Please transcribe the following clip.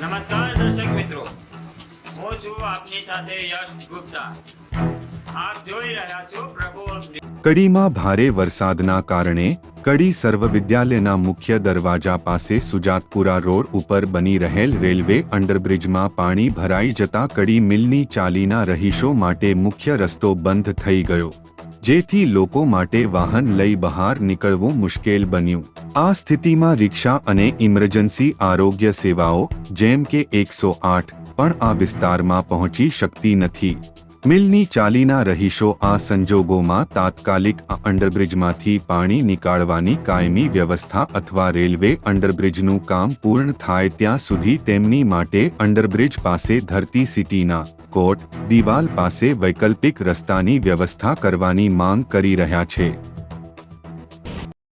નમસ્કાર દર્શક મિત્રો. હું છું આપની સાથે યશ ગુપ્તા. આપ જોઈ રહ્યા છો પ્રભુ કડીમાં ભારે વરસાદના કારણે કડી સર્વ વિદ્યાલયના મુખ્ય દરવાજા પાસે સુજાતપુરા રોડ ઉપર બની રહેલ રેલવે અંડરબ્રિજમાં પાણી ભરાઈ જતા કડી મિલની ચાલીના રહીશો માટે મુખ્ય રસ્તો બંધ થઈ ગયો. જેથી લોકો માટે વાહન લઈ બહાર નીકળવું મુશ્કેલ બન્યું. આ સ્થિતિમાં રિક્ષા અને ઇમરજન્સી આરોગ્ય સેવાઓ, જેમ કે એકસો આઠ, પણ આ વિસ્તારમાં પહોંચી શકતી નથી. મિલની ચાલીના રહીશો આ સંજોગોમાં તાત્કાલિક અંડરબ્રિજમાંથી પાણી નીકાળવાની કાયમી વ્યવસ્થા અથવા રેલવે અંડરબ્રિજનું કામ પૂર્ણ થાય ત્યાં સુધી તેમની માટે અંડરબ્રિજ પાસે ધરતી સિટીના કોટ દિવાલ પાસે વૈકલ્પિક રસ્તાની વ્યવસ્થા કરવાની માંગ કરી રહ્યા છે.